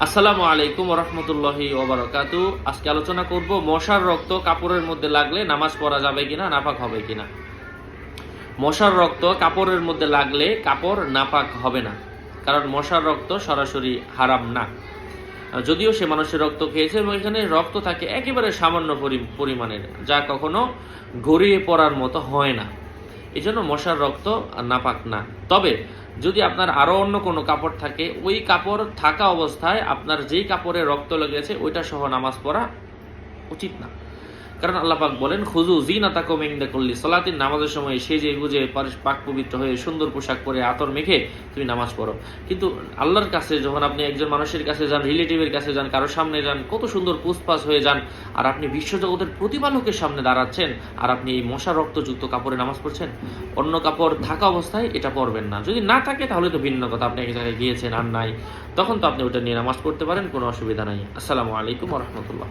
আসসালামু আলাইকুম রহমতুল্লাহি ওবরাকাতু আজকে আলোচনা করব, মশার রক্ত কাপড়ের মধ্যে লাগলে নামাজ পড়া যাবে কিনা, নাপাক হবে কিনা। মশার রক্ত কাপড়ের মধ্যে লাগলে কাপড় নাপাক হবে না, কারণ মশার রক্ত সরাসরি হারাম না। যদিও সে মানুষের রক্ত খেয়েছে এবং এখানে রক্ত থাকে একেবারে সামান্য পরি- পরিমাণের, যা কখনো গড়িয়ে পড়ার মতো হয় না। এই জন্য মশার রক্ত নাপাক না। তবে যদি আপনার আরও অন্য কোনো কাপড় থাকে, ওই কাপড় থাকা অবস্থায় আপনার যেই কাপড়ে রক্ত লেগেছে, ওইটা সহ নামাজ পড়া উচিত না। কারণ আল্লাহ পাক বলেন খুজু জিনাতা কমিংদা করলি সলাতিন, নামাজের সময় সেজে গুজে পাক পবিত্র হয়ে সুন্দর পোশাক পরে আতর মেখে তুমি নামাজ পড়ো। কিন্তু আল্লাহর কাছে যখন আপনি একজন মানুষের কাছে যান, রিলেটিভের কাছে যান কারোর সামনে যান, কত সুন্দর পুষ্পাস হয়ে যান, আর আপনি বিশ্বজগতের প্রতিপালকের সামনে দাঁড়াচ্ছেন, আর আপনি এই মশা রক্তযুক্ত কাপড়ে নামাজ পড়ছেন, অন্য কাপড় থাকা অবস্থায় এটা পরবেন না। যদি না থাকে তাহলে তো ভিন্ন কথা, আপনি এক জায়গায় গিয়েছেন আর নাই, তখন তো আপনি ওটা নিয়ে নামাজ পড়তে পারেন, কোনো অসুবিধা নাই। আসসালামু আলাইকুম রহমতুল্লাহ।